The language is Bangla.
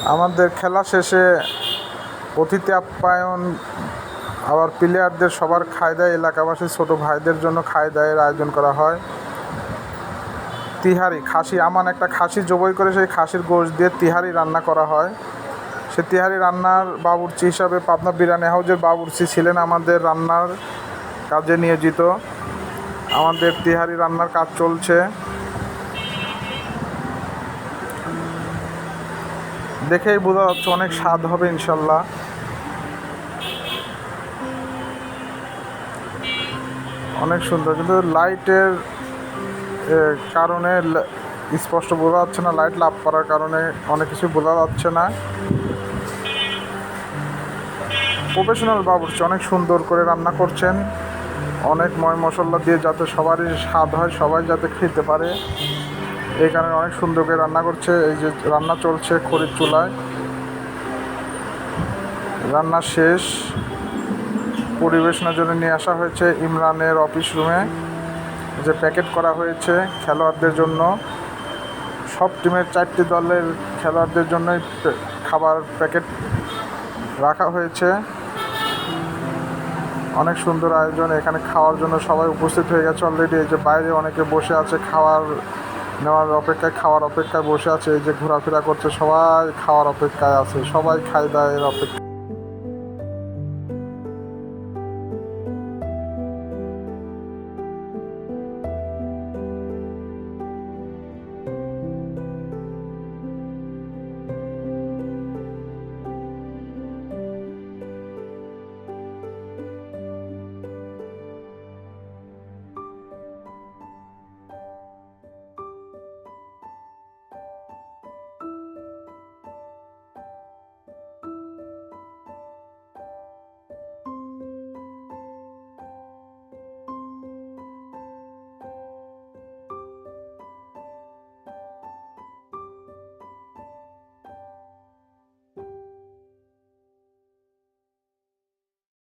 আমাদের খেলা শেষে অতিথি আপ্যায়ন আবার প্লেয়ারদের সবার খায় দেয়, এলাকাবাসী ছোট ভাইদের জন্য খায় দায়ের আয়োজন করা হয়। তিহারি, খাসি, আমান একটা খাসি জবাই করে সেই খাসির গোশ দিয়ে তিহারি রান্না করা হয়। সে তিহারি রান্নার বাবুর্চি হিসাবে পাবনা বিরিয়ানি হাউজের বাবুর্চি ছিলেন আমাদের রান্নার কাজে নিয়োজিত। আমাদের তিহারি রান্নার কাজ চলছে। দেখেই বোঝা যাচ্ছে অনেক স্বাদ হবে, ইনশাল্লাহ। অনেক সুন্দর, কিন্তু লাইটের কারণে স্পষ্ট বোঝা যাচ্ছে না, লাইট লাভ করার কারণে অনেক কিছু বোঝা যাচ্ছে না। প্রফেশনাল বাবুর্চি অনেক সুন্দর করে রান্না করছেন। অনেক ময় মশলা দিয়ে যাতে সবারই স্বাদ হয়, সবাই যাতে খেতে পারে। এই কারণে অনেক সুন্দর করে রান্না করছে। এই যে রান্না চলছে খড়ির চুলায়। রান্না শেষ। পরিবেশনের জন্য নিয়ে আসা হয়েছে ইমরানের অফিস রুমে। যে প্যাকেট করা হয়েছে খেলোয়াড়দের জন্য। সব টিমের চারটি দলের খেলোয়াড়দের জন্যই খাবার প্যাকেট রাখা হয়েছে। অনেক সুন্দর আয়োজন। এখানে খাওয়ার জন্য সবাই উপস্থিত হয়ে গেছে অলরেডি এই যে বাইরে অনেকে বসে আছে খাওয়ার নেওয়ার অপেক্ষায়, খাওয়ার অপেক্ষায় বসে আছে, এই যে ঘোরাফেরা করছে, সবাই খাওয়ার অপেক্ষায় আছে, সবাই খাই দায়ের অপেক্ষা